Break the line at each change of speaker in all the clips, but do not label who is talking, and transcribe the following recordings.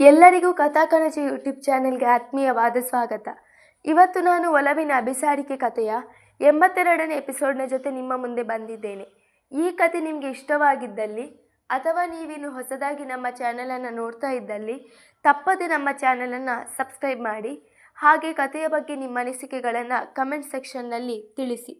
ಎಲ್ಲರಿಗೂ ಕಥಾಕಣಜಿ ಯೂಟ್ಯೂಬ್ ಚಾನೆಲ್ಗೆ ಆತ್ಮೀಯವಾದ ಸ್ವಾಗತ. ಇವತ್ತು ನಾನು ಒಲವಿನ ಅಭಿಸಾರಿಕೆ ಕಥೆಯ ಎಂಬತ್ತೆರಡನೇ ಎಪಿಸೋಡ್ನ ಜೊತೆ ನಿಮ್ಮ ಮುಂದೆ ಬಂದಿದ್ದೇನೆ. ಈ ಕತೆ ನಿಮಗೆ ಇಷ್ಟವಾಗಿದ್ದಲ್ಲಿ ಅಥವಾ ನೀವಿನ್ನು ಹೊಸದಾಗಿ ನಮ್ಮ ಚಾನಲನ್ನು ನೋಡ್ತಾ ಇದ್ದಲ್ಲಿ, ತಪ್ಪದೆ ನಮ್ಮ ಚಾನಲನ್ನು ಸಬ್ಸ್ಕ್ರೈಬ್ ಮಾಡಿ, ಹಾಗೆ ಕಥೆಯ ಬಗ್ಗೆ ನಿಮ್ಮ ಅನಿಸಿಕೆಗಳನ್ನು ಕಮೆಂಟ್ ಸೆಕ್ಷನ್ನಲ್ಲಿ ತಿಳಿಸಿ.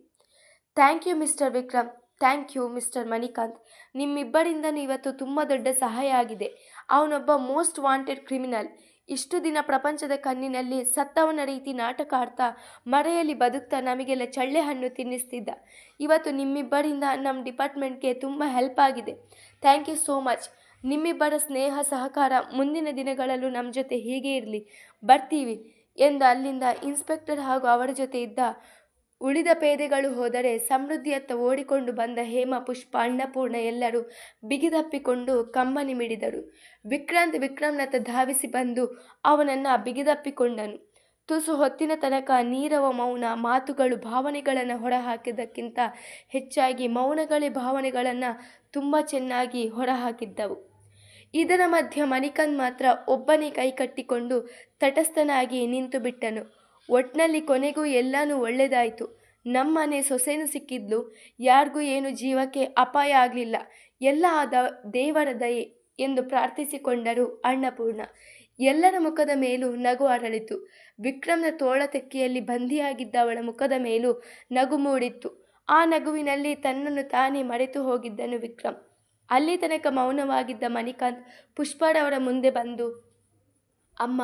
Thank you mister Vikram, thank you mister Manikanth. ನಿಮ್ಮಿಬ್ಬರಿಂದನೂ ಇವತ್ತು ತುಂಬ ದೊಡ್ಡ ಸಹಾಯ ಆಗಿದೆ. ಅವನೊಬ್ಬ ಮೋಸ್ಟ್ ವಾಂಟೆಡ್ ಕ್ರಿಮಿನಲ್. ಇಷ್ಟು ದಿನ ಪ್ರಪಂಚದ ಕಣ್ಣಿನಲ್ಲಿ ಸತ್ತವನ ರೀತಿ ನಾಟಕ ಆಡ್ತಾ ಮರೆಯಲ್ಲಿ ಬದುಕ್ತಾ ನಮಗೆಲ್ಲ ಚಳ್ಳೆ ಹಣ್ಣು ತಿನ್ನಿಸ್ತಿದ್ದ. ಇವತ್ತು ನಿಮ್ಮಿಬ್ಬರಿಂದ ನಮ್ಮ ಡಿಪಾರ್ಟ್ಮೆಂಟ್ಗೆ ತುಂಬ ಹೆಲ್ಪ್ ಆಗಿದೆ. Thank you so much. ನಿಮ್ಮಿಬ್ಬರ ಸ್ನೇಹ, ಸಹಕಾರ ಮುಂದಿನ ದಿನಗಳಲ್ಲೂ ನಮ್ಮ ಜೊತೆ ಹೀಗೆ ಇರಲಿ. ಬರ್ತೀವಿ ಎಂದು ಅಲ್ಲಿಂದ ಇನ್ಸ್ಪೆಕ್ಟರ್ ಹಾಗೂ ಅವರ ಜೊತೆ ಇದ್ದ ಉಳಿದ ಪೇದೆಗಳು ಹೋದರೆ ಸಮೃದ್ಧಿಯತ್ತ ಓಡಿಕೊಂಡು ಬಂದ ಹೇಮ ಪುಷ್ಪ ಅನ್ನಪೂರ್ಣ ಎಲ್ಲರೂ ಬಿಗಿದಪ್ಪಿಕೊಂಡು ಕಮ್ಮನಿ ಮಿಡಿದರು. ವಿಕ್ರಾಂತ್ ವಿಕ್ರಮ್ನತ್ತ ಧಾವಿಸಿ ಬಂದು ಅವನನ್ನು ಬಿಗಿದಪ್ಪಿಕೊಂಡನು. ತುಸು ಹೊತ್ತಿನ ತನಕ ನೀರವ ಮೌನ, ಮಾತುಗಳು ಭಾವನೆಗಳನ್ನು ಹೊರಹಾಕಿದ್ದಕ್ಕಿಂತ ಹೆಚ್ಚಾಗಿ ಮೌನಗಳೇ ಭಾವನೆಗಳನ್ನು ತುಂಬ ಚೆನ್ನಾಗಿ ಹೊರಹಾಕಿದ್ದವು. ಇದರ ಮಧ್ಯ ಮಣಿಕಂದ್ ಮಾತ್ರ ಒಬ್ಬನೇ ಕೈ ಕಟ್ಟಿಕೊಂಡು ತಟಸ್ಥನಾಗಿ ನಿಂತು ಬಿಟ್ಟನು ಒಟ್ನಲ್ಲಿ ಕೊನೆಗೂ ಎಲ್ಲನೂ ಒಳ್ಳೆಯದಾಯಿತು ನಮ್ಮನೆ ಸೊಸೆನೂ ಸಿಕ್ಕಿದ್ಲು. ಯಾರಿಗೂ ಏನು ಜೀವಕ್ಕೆ ಅಪಾಯ ಆಗಲಿಲ್ಲ. ಎಲ್ಲ ಆದ ದೇವರ ದಯೆ ಎಂದು ಪ್ರಾರ್ಥಿಸಿಕೊಂಡರು ಅನ್ನಪೂರ್ಣ. ಎಲ್ಲರ ಮುಖದ ಮೇಲೂ ನಗು ಅರಳಿತು. ವಿಕ್ರಮ್ನ ತೋಳ ತೆಕ್ಕೆಯಲ್ಲಿ ಬಂದಿಯಾಗಿದ್ದ ಅವಳ ಮುಖದ ಮೇಲೂ ನಗು ಮೂಡಿತ್ತು. ಆ ನಗುವಿನಲ್ಲಿ ತನ್ನನ್ನು ತಾನೇ ಮರೆತು ಹೋಗಿದ್ದನು ವಿಕ್ರಮ್. ಅಲ್ಲಿ ತನಕ ಮೌನವಾಗಿದ್ದ ಮಣಿಕಾಂತ್ ಪುಷ್ಪಾಡವರ ಮುಂದೆ ಬಂದು, ಅಮ್ಮ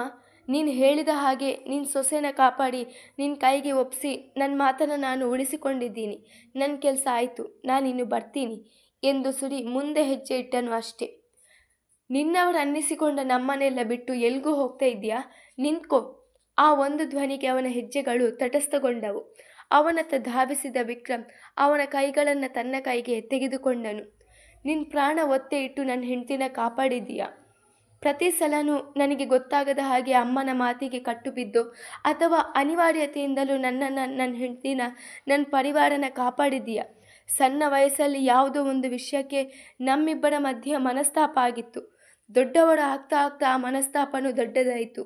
ನೀನು ಹೇಳಿದ ಹಾಗೆ ನಿನ್ನ ಸೊಸೆನ ಕಾಪಾಡಿ ನಿನ್ನ ಕೈಗೆ ಒಪ್ಪಿಸಿ ನನ್ನ ಮಾತನ್ನು ನಾನು ಉಳಿಸಿಕೊಂಡಿದ್ದೀನಿ. ನನ್ನ ಕೆಲಸ ಆಯಿತು, ನಾನಿನ್ನು ಬರ್ತೀನಿ ಎಂದು ಸುರಿ ಮುಂದೆ ಹೆಜ್ಜೆ ಇಟ್ಟನು ಅಷ್ಟೇ. ನಿನ್ನವರು ಅನ್ನಿಸಿಕೊಂಡ ನಮ್ಮನೆಲ್ಲ ಬಿಟ್ಟು ಎಲ್ಗೂ ಹೋಗ್ತಾ ಇದೆಯಾ ನಿಂತ್ಕೊ. ಆ ಒಂದು ಧ್ವನಿಗೆ ಅವನ ಹೆಜ್ಜೆಗಳು ತಟಸ್ಥಗೊಂಡವು. ಅವನತ್ತ ಧಾವಿಸಿದ ವಿಕ್ರಮ್ ಅವನ ಕೈಗಳನ್ನು ತನ್ನ ಕೈಗೆ ತೆಗೆದುಕೊಂಡನು. ನಿನ್ನ ಪ್ರಾಣ ಒತ್ತೆ ಇಟ್ಟು ನನ್ನ ಹೆಂಡ್ತಿನ ಕಾಪಾಡಿದೀಯಾ ಪ್ರತಿ ಸಲನೂ ನನಗೆ ಗೊತ್ತಾಗದ ಹಾಗೆ ಅಮ್ಮನ ಮಾತಿಗೆ ಕಟ್ಟು ಬಿದ್ದು ಅಥವಾ ಅನಿವಾರ್ಯತೆಯಿಂದಲೂ ನನ್ನನ್ನು ನನ್ನ ಹೆಂಡತಿನ ನನ್ನ ಪರಿವಾರನ ಕಾಪಾಡಿದೀಯ ಸಣ್ಣ ವಯಸ್ಸಲ್ಲಿ ಯಾವುದೋ ಒಂದು ವಿಷಯಕ್ಕೆ ನಮ್ಮಿಬ್ಬರ ಮಧ್ಯೆ ಮನಸ್ತಾಪ ಆಗಿತ್ತು. ದೊಡ್ಡವರು ಆಗ್ತಾ ಆಗ್ತಾ ಆ ಮನಸ್ತಾಪನೂ ದೊಡ್ಡದಾಯಿತು.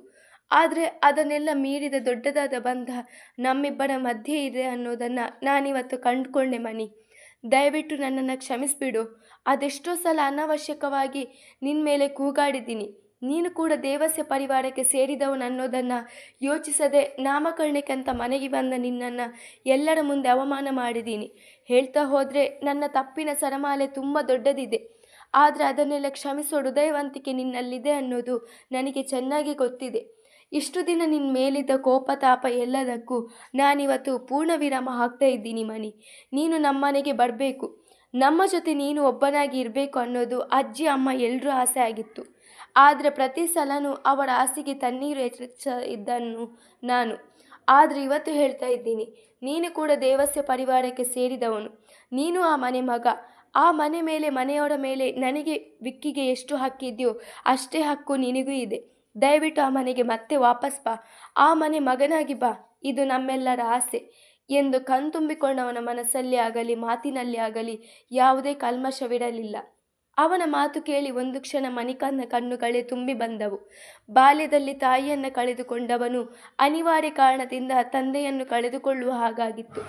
ಆದರೆ ಅದನ್ನೆಲ್ಲ ಮೀರಿದ ದೊಡ್ಡದಾದ ಬಂಧ ನಮ್ಮಿಬ್ಬರ ಮಧ್ಯೆ ಇದೆ ಅನ್ನೋದನ್ನು ನಾನಿವತ್ತು ಕಂಡುಕೊಂಡೆ ಮನಿ. ದಯವಿಟ್ಟು ನನ್ನನ್ನು ಕ್ಷಮಿಸಿಬಿಡು. ಅದೆಷ್ಟೋ ಸಲ ಅನವಶ್ಯಕವಾಗಿ ನಿನ್ನ ಮೇಲೆ ಕೂಗಾಡಿದ್ದೀನಿ. ನೀನು ಕೂಡ ದೇವಸ್ಯ ಪರಿವಾರಕ್ಕೆ ಸೇರಿದವನು ಅನ್ನೋದನ್ನು ಯೋಚಿಸದೆ ನಾಮಕರಣಕ್ಕಂತ ಮನೆಗೆ ಬಂದ ನಿನ್ನನ್ನು ಎಲ್ಲರ ಮುಂದೆ ಅವಮಾನ ಮಾಡಿದ್ದೀನಿ. ಹೇಳ್ತಾ ಹೋದರೆ ನನ್ನ ತಪ್ಪಿನ ಸರಮಾಲೆ ತುಂಬ ದೊಡ್ಡದಿದೆ. ಆದರೆ ಅದನ್ನೆಲ್ಲ ಕ್ಷಮಿಸೋ ಹೃದಯವಂತಿಕೆ ನಿನ್ನಲ್ಲಿದೆ ಅನ್ನೋದು ನನಗೆ ಚೆನ್ನಾಗಿ ಗೊತ್ತಿದೆ. ಇಷ್ಟು ದಿನ ನಿನ್ನ ಮೇಲಿದ್ದ ಕೋಪ, ತಾಪ ಎಲ್ಲದಕ್ಕೂ ನಾನಿವತ್ತು ಪೂರ್ಣ ವಿರಾಮ ಹಾಕ್ತಾ ಇದ್ದೀನಿ ಮನಿ ನೀನು ನಮ್ಮನೆಗೆ ಬರಬೇಕು. ನಮ್ಮ ಜೊತೆ ನೀನು ಒಬ್ಬನಾಗಿ ಇರಬೇಕು ಅನ್ನೋದು ಅಜ್ಜಿ, ಅಮ್ಮ ಎಲ್ಲರೂ ಆಸೆ ಆಗಿತ್ತು. ಆದರೆ ಪ್ರತಿ ಸಲನೂ ಅವರ ಆಸೆಗೆ ತಣ್ಣೀರು ಎಚ್ಚರಿಸ ಇದ್ದನ್ನು ನಾನು. ಆದರೆ ಇವತ್ತು ಹೇಳ್ತಾ ಇದ್ದೀನಿ, ನೀನು ಕೂಡ ದೇವಸ್ಯ ಪರಿವಾರಕ್ಕೆ ಸೇರಿದವನು. ನೀನು ಆ ಮನೆ ಮಗ. ಆ ಮನೆ ಮೇಲೆ, ಮನೆಯವರ ಮೇಲೆ ನನಗೆ ವಿಕ್ಕಿಗೆ ಎಷ್ಟು ಹಕ್ಕಿದೆಯೋ ಅಷ್ಟೇ ಹಕ್ಕು ನಿನಗೂ ಇದೆ. ದಯವಿಟ್ಟು ಆ ಮನೆಗೆ ಮತ್ತೆ ವಾಪಸ್ ಬಾ. ಆ ಮನೆ ಮಗನಾಗಿ ಬಾ. ಇದು ನಮ್ಮೆಲ್ಲರ ಆಸೆ. ಎಂದು ಕಣ್ತುಂಬಿಕೊಂಡವನ ಮನಸ್ಸಲ್ಲಿ ಆಗಲಿ, ಮಾತಿನಲ್ಲಿ ಆಗಲಿ ಯಾವುದೇ ಕಲ್ಮಶವಿರಲಿಲ್ಲ ಅವನ ಮಾತು ಕೇಳಿ ಒಂದು ಕ್ಷಣ ಮಣಿಕಾಂತ್ನ ಕಣ್ಣುಗಳೇ ತುಂಬಿ ಬಂದವು. ಬಾಲ್ಯದಲ್ಲಿ ತಾಯಿಯನ್ನು ಕಳೆದುಕೊಂಡವನು ಅನಿವಾರ್ಯ ಕಾರಣದಿಂದ ತಂದೆಯನ್ನು ಕಳೆದುಕೊಳ್ಳುವ ಹಾಗಾಗಿತ್ತು.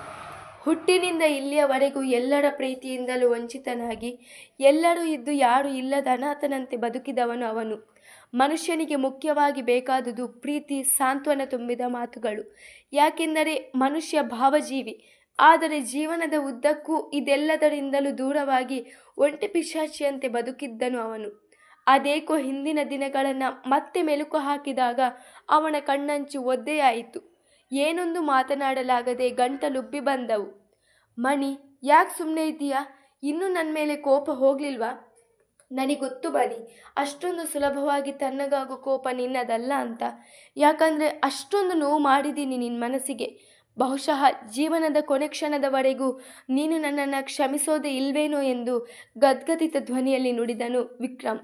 ಹುಟ್ಟಿನಿಂದ ಇಲ್ಲಿಯವರೆಗೂ ಎಲ್ಲರ ಪ್ರೀತಿಯಿಂದಲೂ ವಂಚಿತನಾಗಿ, ಎಲ್ಲರೂ ಇದ್ದು ಯಾರೂ ಇಲ್ಲದ ಅನಾಥನಂತೆ ಬದುಕಿದವನು ಅವನು. ಮನುಷ್ಯನಿಗೆ ಮುಖ್ಯವಾಗಿ ಬೇಕಾದುದು ಪ್ರೀತಿ, ಸಾಂತ್ವನ ತುಂಬಿದ ಮಾತುಗಳು. ಯಾಕೆಂದರೆ ಮನುಷ್ಯ ಭಾವಜೀವಿ. ಆದರೆ ಜೀವನದ ಉದ್ದಕ್ಕೂ ಇದೆಲ್ಲದರಿಂದಲೂ ದೂರವಾಗಿ ಒಂಟಿ ಪಿಶಾಚಿಯಂತೆ ಬದುಕಿದ್ದನು ಅವನು. ಅದೇಕೋ ಹಿಂದಿನ ದಿನಗಳನ್ನು ಮತ್ತೆ ಮೆಲುಕು ಹಾಕಿದಾಗ ಅವನ ಕಣ್ಣಂಚು ಒದ್ದೆಯಾಯಿತು. ಏನೊಂದು ಮಾತನಾಡಲಾಗದೆ ಗಂಟಲುಬ್ಬಿ ಬಂದವು. ಮಣಿ, ಯಾಕೆ ಸುಮ್ಮನೆ ಇದ್ದೀಯಾ? ಇನ್ನೂ ನನ್ನ ಮೇಲೆ ಕೋಪ ಹೋಗಲಿಲ್ವಾ? ನನಗೊತ್ತು ಬನ್ನಿ. ಅಷ್ಟೊಂದು ಸುಲಭವಾಗಿ ತನ್ನಗಾಗೋ ಕೋಪ ನಿನ್ನದಲ್ಲ ಅಂತ. ಯಾಕಂದರೆ ಅಷ್ಟೊಂದು ನೋವು ಮಾಡಿದ್ದೀನಿ ನಿನ್ನ ಮನಸ್ಸಿಗೆ. ಬಹುಶಃ ಜೀವನದ ಕೊನೆ ಕ್ಷಣದವರೆಗೂ ನೀನು ನನ್ನನ್ನು ಕ್ಷಮಿಸೋದೇ ಇಲ್ವೇನೋ ಎಂದು ಗದ್ಗದಿತ ಧ್ವನಿಯಲ್ಲಿ ನುಡಿದನು ವಿಕ್ರಮ್.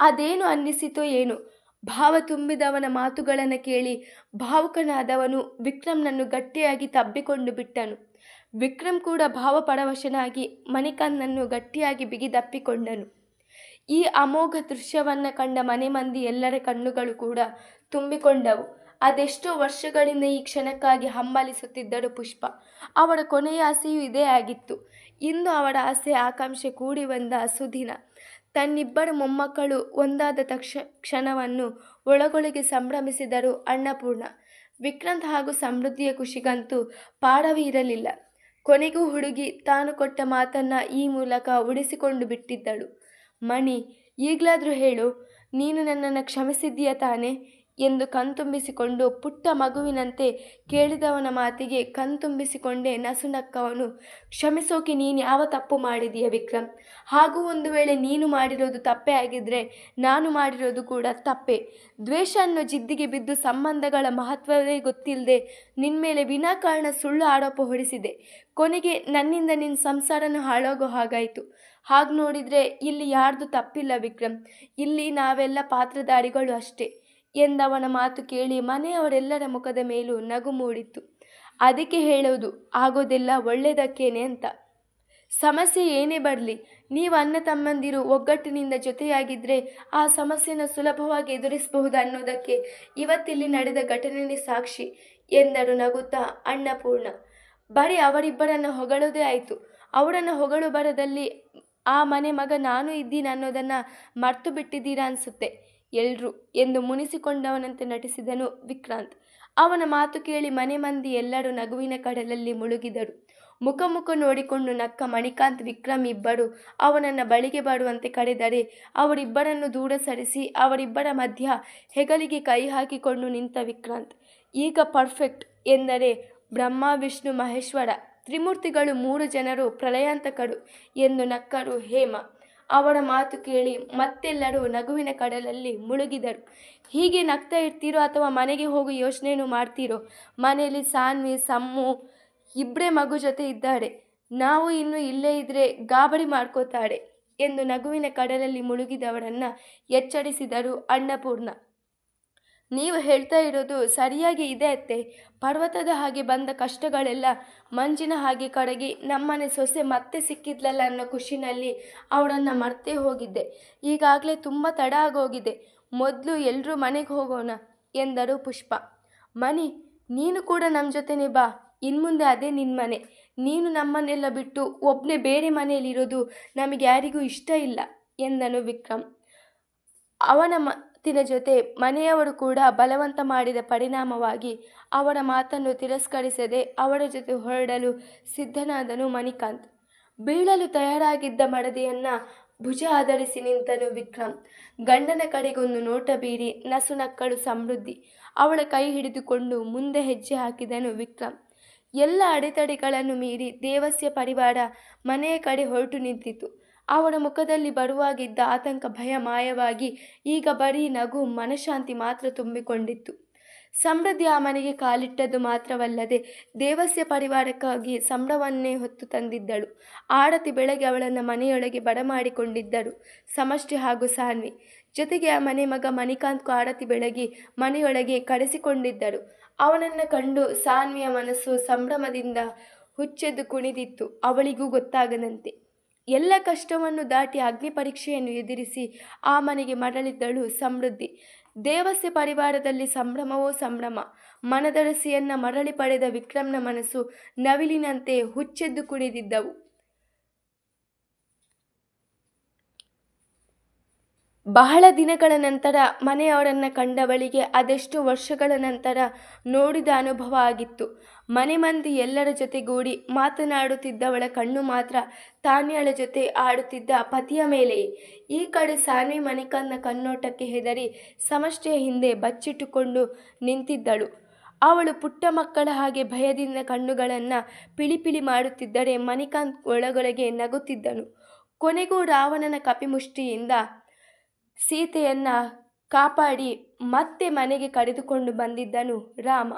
ಅದೇನು ಅನ್ನಿಸಿತೋ ಏನು. ಭಾವ ತುಂಬಿದವನ ಮಾತುಗಳನ್ನು ಕೇಳಿ ಭಾವುಕನಾದವನು ವಿಕ್ರಮ್ನನ್ನು ಗಟ್ಟಿಯಾಗಿ ತಬ್ಬಿಕೊಂಡು ಬಿಟ್ಟನು. ವಿಕ್ರಮ್ ಕೂಡ ಭಾವಪರವಶನಾಗಿ ಮಣಿಕಾಂತ್ನನ್ನು ಗಟ್ಟಿಯಾಗಿ ಬಿಗಿದಪ್ಪಿಕೊಂಡನು. ಈ ಅಮೋಘ ದೃಶ್ಯವನ್ನು ಕಂಡ ಮನೆ ಮಂದಿ ಎಲ್ಲರ ಕಣ್ಣುಗಳು ಕೂಡ ತುಂಬಿಕೊಂಡವು. ಅದೆಷ್ಟೋ ವರ್ಷಗಳಿಂದ ಈ ಕ್ಷಣಕ್ಕಾಗಿ ಹಂಬಲಿಸುತ್ತಿದ್ದರು ಪುಷ್ಪ. ಅವರ ಕೊನೆಯ ಆಸೆಯೂ ಇದೇ ಆಗಿತ್ತು. ಇಂದು ಅವರ ಆಸೆ ಆಕಾಂಕ್ಷೆ ಕೂಡಿ ಬಂದ ಸುದಿನ. ತನ್ನಿಬ್ಬರು ಮೊಮ್ಮಕ್ಕಳು ಒಂದಾದ ತಕ್ಷ ಕ್ಷಣವನ್ನು ಒಳಗೊಳಗೆ ಸಂಭ್ರಮಿಸಿದರು ಅನ್ನಪೂರ್ಣ. ವಿಕ್ರಂತ್ ಹಾಗೂ ಸಮೃದ್ಧಿಯ ಖುಷಿಗಂತೂ ಪಾಡವೇ ಇರಲಿಲ್ಲ. ಕೊನೆಗೂ ಹುಡುಗಿ ತಾನು ಕೊಟ್ಟ ಮಾತನ್ನು ಈ ಮೂಲಕ ಉಳಿಸಿಕೊಂಡು ಬಿಟ್ಟಿದ್ದಳು. ಮಣಿ, ಈಗಲಾದರೂ ಹೇಳು, ನೀನು ನನ್ನನ್ನು ಕ್ಷಮಿಸಿದ್ದೀಯ ತಾನೆ? ಎಂದು ಕಣ್ತುಂಬಿಸಿಕೊಂಡು ಪುಟ್ಟ ಮಗುವಿನಂತೆ ಕೇಳಿದವನ ಮಾತಿಗೆ ಕಣ್ತುಂಬಿಸಿಕೊಂಡೇ ನಸುನಕ್ಕವನು, ಕ್ಷಮಿಸೋಕೆ ನೀನು ಯಾವ ತಪ್ಪು ಮಾಡಿದೀಯ ವಿಕ್ರಮ್? ಹಾಗೂ ಒಂದು ವೇಳೆ ನೀನು ಮಾಡಿರೋದು ತಪ್ಪೇ ಆಗಿದ್ದರೆ ನಾನು ಮಾಡಿರೋದು ಕೂಡ ತಪ್ಪೇ. ದ್ವೇಷ ಅನ್ನೋ ಜಿದ್ದಿಗೆ ಬಿದ್ದು ಸಂಬಂಧಗಳ ಮಹತ್ವವೇ ಗೊತ್ತಿಲ್ಲದೆ ನಿನ್ನ ಮೇಲೆ ವಿನಾಕಾರಣ ಸುಳ್ಳು ಆರೋಪ ಹೊಡಿಸಿದೆ ಕೊನೆಗೆ ನನ್ನಿಂದ ನಿನ್ನ ಸಂಸಾರನ ಹಾಳಾಗೋ ಹಾಗಾಯಿತು. ಹಾಗೆ ನೋಡಿದರೆ ಇಲ್ಲಿ ಯಾರ್ದು ತಪ್ಪಿಲ್ಲ ವಿಕ್ರಮ್. ಇಲ್ಲಿ ನಾವೆಲ್ಲ ಪಾತ್ರಧಾರಿಗಳು ಅಷ್ಟೇ ಎಂದವನ ಮಾತು ಕೇಳಿ ಮನೆಯವರೆಲ್ಲರ ಮುಖದ ಮೇಲೂ ನಗು ಮೂಡಿತ್ತು. ಅದಕ್ಕೆ ಹೇಳೋದು ಆಗೋದೆಲ್ಲ ಒಳ್ಳೆಯದಕ್ಕೇನೆ ಅಂತ. ಸಮಸ್ಯೆ ಏನೇ ಬರಲಿ, ನೀವು ಅಣ್ಣ ತಮ್ಮಂದಿರು ಒಗ್ಗಟ್ಟಿನಿಂದ ಜೊತೆಯಾಗಿದ್ದರೆ ಆ ಸಮಸ್ಯೆನ ಸುಲಭವಾಗಿ ಎದುರಿಸಬಹುದು ಅನ್ನೋದಕ್ಕೆ ಇವತ್ತಿಲ್ಲಿ ನಡೆದ ಘಟನೆನೇ ಸಾಕ್ಷಿ ಎಂದರು ನಗುತ್ತಾ ಅನ್ನಪೂರ್ಣ ಬರೀ ಅವರಿಬ್ಬರನ್ನು ಹೊಗಳೋದೇ ಆಯಿತು. ಅವರನ್ನು ಹೊಗಳು ಬರದಲ್ಲಿ ಆ ಮನೆ ಮಗ ನಾನು ಇದ್ದೀನಿ ಅನ್ನೋದನ್ನು ಮರ್ತು ಬಿಟ್ಟಿದ್ದೀರಾ ಅನಿಸುತ್ತೆ. ಎಲ್ರು ಎಂದು ಮುನಿಸಿಕೊಂಡವನಂತೆ ನಟಿಸಿದನು ವಿಕ್ರಾಂತ್. ಅವನ ಮಾತು ಕೇಳಿ ಮನೆ ಮಂದಿ ಎಲ್ಲರೂ ನಗುವಿನ ಕಡಲಲ್ಲಿ ಮುಳುಗಿದರು. ಮುಖ ಮುಖ ನೋಡಿಕೊಂಡು ನಕ್ಕ ಮಣಿಕಾಂತ್, ವಿಕ್ರಮ್ ಇಬ್ಬರು ಅವನನ್ನು ಬಳಿಗೆ ಬಾಡುವಂತೆ ಕರೆದರೆ ಅವರಿಬ್ಬರನ್ನು ದೂರ ಸರಿಸಿ ಅವರಿಬ್ಬರ ಮಧ್ಯ ಹೆಗಲಿಗೆ ಕೈ ಹಾಕಿಕೊಂಡು ನಿಂತ ವಿಕ್ರಾಂತ್. ಈಗ ಪರ್ಫೆಕ್ಟ್ ಎಂದರೆ ಬ್ರಹ್ಮ, ವಿಷ್ಣು, ಮಹೇಶ್ವರ ತ್ರಿಮೂರ್ತಿಗಳು ಮೂರು ಜನರು ಪ್ರಳಯಾಂತಕರು ಎಂದು ನಕ್ಕರು ಹೇಮ. ಅವರ ಮಾತು ಕೇಳಿ ಮತ್ತೆಲ್ಲರೂ ನಗುವಿನ ಕಡಲಲ್ಲಿ ಮುಳುಗಿದರು. ಹೀಗೆ ನಗ್ತಾ ಇರ್ತೀರೋ ಅಥವಾ ಮನೆಗೆ ಹೋಗಿ ಯೋಚನೆಯನ್ನು ಮಾಡ್ತೀರೋ? ಮನೆಯಲ್ಲಿ ಸಾನ್ವಿ, ಸಮ್ಮು ಇಬ್ಬರೇ ಮಗು ಜೊತೆ ಇದ್ದಾರೆ. ನಾವು ಇನ್ನು ಇಲ್ಲೇ ಇದ್ದರೆ ಗಾಬರಿ ಮಾಡ್ಕೋತಾಳೆ ಎಂದು ನಗುವಿನ ಕಡಲಲ್ಲಿ ಮುಳುಗಿದವರನ್ನು ಎಚ್ಚರಿಸಿದರು ಅನ್ನಪೂರ್ಣ. ನೀವು ಹೇಳ್ತಾ ಇರೋದು ಸರಿಯಾಗಿ ಇದೆ ಅತ್ತೆ. ಪರ್ವತದ ಹಾಗೆ ಬಂದ ಕಷ್ಟಗಳೆಲ್ಲ ಮಂಜಿನ ಹಾಗೆ ಕಡಗಿ ನಮ್ಮನೆ ಸೊಸೆ ಮತ್ತೆ ಸಿಕ್ಕಿದ್ಲಲ್ಲ ಅನ್ನೋ ಖುಷಿನಲ್ಲಿ ಅವಳನ್ನು ಮರ್ತೇ ಹೋಗಿದ್ದೆ. ಈಗಾಗಲೇ ತುಂಬ ತಡ ಆಗೋಗಿದೆ. ಮೊದಲು ಎಲ್ಲರೂ ಮನೆಗೆ ಹೋಗೋಣ ಎಂದರು ಪುಷ್ಪ. ಮಣಿ ನೀನು ಕೂಡ ನಮ್ಮ ಜೊತೆನೇ ಬಾ. ಇನ್ಮುಂದೆ ಅದೇ ನಿನ್ನ ಮನೆ. ನೀನು ನಮ್ಮನ್ನೆಲ್ಲ ಬಿಟ್ಟು ಒಬ್ಬನೇ ಬೇರೆ ಮನೆಯಲ್ಲಿರೋದು ನಮಗೆ ಯಾರಿಗೂ ಇಷ್ಟ ಇಲ್ಲ ಎಂದನು ವಿಕ್ರಮ್. ಅವನ ಮಾತಿನ ಜೊತೆ ಮನೆಯವರು ಕೂಡ ಬಲವಂತ ಮಾಡಿದ ಪರಿಣಾಮವಾಗಿ ಅವರ ಮಾತನ್ನು ತಿರಸ್ಕರಿಸದೆ ಅವರ ಜೊತೆ ಹೊರಡಲು ಸಿದ್ಧನಾದನು ಮಣಿಕಾಂತ್. ಬೀಳಲು ತಯಾರಾಗಿದ್ದ ಮಡದಿಯನ್ನ ಭುಜ ಆಧರಿಸಿ ನಿಂತನು ವಿಕ್ರಮ್. ಗಂಡನ ಕಡೆಗೊಂದು ನೋಟ ಬೀರಿ ನಸುನಕ್ಕಳು ಸಮೃದ್ಧಿ. ಅವಳ ಕೈ ಹಿಡಿದುಕೊಂಡು ಮುಂದೆ ಹೆಜ್ಜೆ ಹಾಕಿದನು ವಿಕ್ರಮ್. ಎಲ್ಲ ಅಡೆತಡೆಗಳನ್ನು ಮೀರಿ ದೇವಸ್ಯ ಪರಿವಾರ ಮನೆಯ ಕಡೆ ಹೊರಟು ನಿಂತಿತು ಅವರ ಮುಖದಲ್ಲಿ ಬರುವಾಗಿದ್ದ ಆತಂಕ, ಭಯ ಮಾಯವಾಗಿ ಈಗ ಬರೀ ನಗು, ಮನಃಶಾಂತಿ ಮಾತ್ರ ತುಂಬಿಕೊಂಡಿತ್ತು. ಸಮೃದ್ಧಿ ಆ ಮನೆಗೆ ಕಾಲಿಟ್ಟದ್ದು ಮಾತ್ರವಲ್ಲದೆ ದೇವಸ್ಯ ಪರಿವಾರಕ್ಕಾಗಿ ಸಂಭ್ರಮವನ್ನೇ ಹೊತ್ತು ತಂದಿದ್ದಳು. ಆಡತಿ ಬೆಳಗ್ಗೆ ಅವಳನ್ನು ಮನೆಯೊಳಗೆ ಬಡಮಾಡಿಕೊಂಡಿದ್ದರು ಸಮಷ್ಟಿ ಹಾಗೂ ಸಾನ್ವಿ. ಜೊತೆಗೆ ಆ ಮನೆ ಮಗ ಮಣಿಕಾಂತ್ಗೂ ಆಡತಿ ಬೆಳಗ್ಗೆ ಮನೆಯೊಳಗೆ ಕರೆಸಿಕೊಂಡಿದ್ದರು. ಅವನನ್ನು ಕಂಡು ಸಾನ್ವಿಯ ಮನಸ್ಸು ಸಂಭ್ರಮದಿಂದ ಹುಚ್ಚೆದ್ದು ಕುಣಿದಿತ್ತು, ಅವಳಿಗೂ ಗೊತ್ತಾಗದಂತೆ. ಎಲ್ಲ ಕಷ್ಟವನ್ನು ದಾಟಿ ಅಗ್ನಿ ಪರೀಕ್ಷೆಯನ್ನು ಎದುರಿಸಿ ಆ ಮನೆಗೆ ಮರಳಿದ್ದಳು ಸಮೃದ್ಧಿ. ದೇವಸ್ಯ ಪರಿವಾರದಲ್ಲಿ ಸಂಭ್ರಮವೋ ಸಂಭ್ರಮ. ಮನದರಸಿಯನ್ನ ಮರಳಿ ಪಡೆದ ವಿಕ್ರಮ್ನ ಮನಸ್ಸು ನವಿಲಿನಂತೆ ಹುಚ್ಚೆದ್ದು ಕುಣಿದಿದ್ದವು. ಬಹಳ ದಿನಗಳ ನಂತರ ಮನೆಯವರನ್ನು ಕಂಡವಳಿಗೆ ಅದೆಷ್ಟು ವರ್ಷಗಳ ನಂತರ ನೋಡಿದ ಅನುಭವ ಆಗಿತ್ತು. ಮನೆ ಮಂದಿ ಎಲ್ಲರ ಜೊತೆಗೂಡಿ ಮಾತನಾಡುತ್ತಿದ್ದವಳ ಕಣ್ಣು ಮಾತ್ರ ತಾನ್ಯಳ ಜೊತೆ ಆಡುತ್ತಿದ್ದ ಪತಿಯ ಮೇಲೆಯೇ. ಈ ಕಡೆ ಸಾನ್ವಿ ಮನಿಕನ್ನ ಕಣ್ಣೋಟಕ್ಕೆ ಹೆದರಿ ಸಮಷ್ಟಿಯ ಹಿಂದೆ ಬಚ್ಚಿಟ್ಟುಕೊಂಡು ನಿಂತಿದ್ದಳು. ಅವಳು ಪುಟ್ಟ ಮಕ್ಕಳ ಹಾಗೆ ಭಯದಿಂದ ಕಣ್ಣುಗಳನ್ನು ಪಿಳಿಪಿಳಿ ಮಾಡುತ್ತಿದ್ದರೆ ಮಣಿಕಾಂತ್ ಒಳಗೊಳಗೆ ನಗುತ್ತಿದ್ದನು. ಕೊನೆಗೂ ರಾವಣನ ಕಪಿಮುಷ್ಟಿಯಿಂದ ಸೀತೆಯನ್ನು ಕಾಪಾಡಿ ಮತ್ತೆ ಮನೆಗೆ ಕರೆದುಕೊಂಡು ಬಂದಿದ್ದನು ರಾಮ.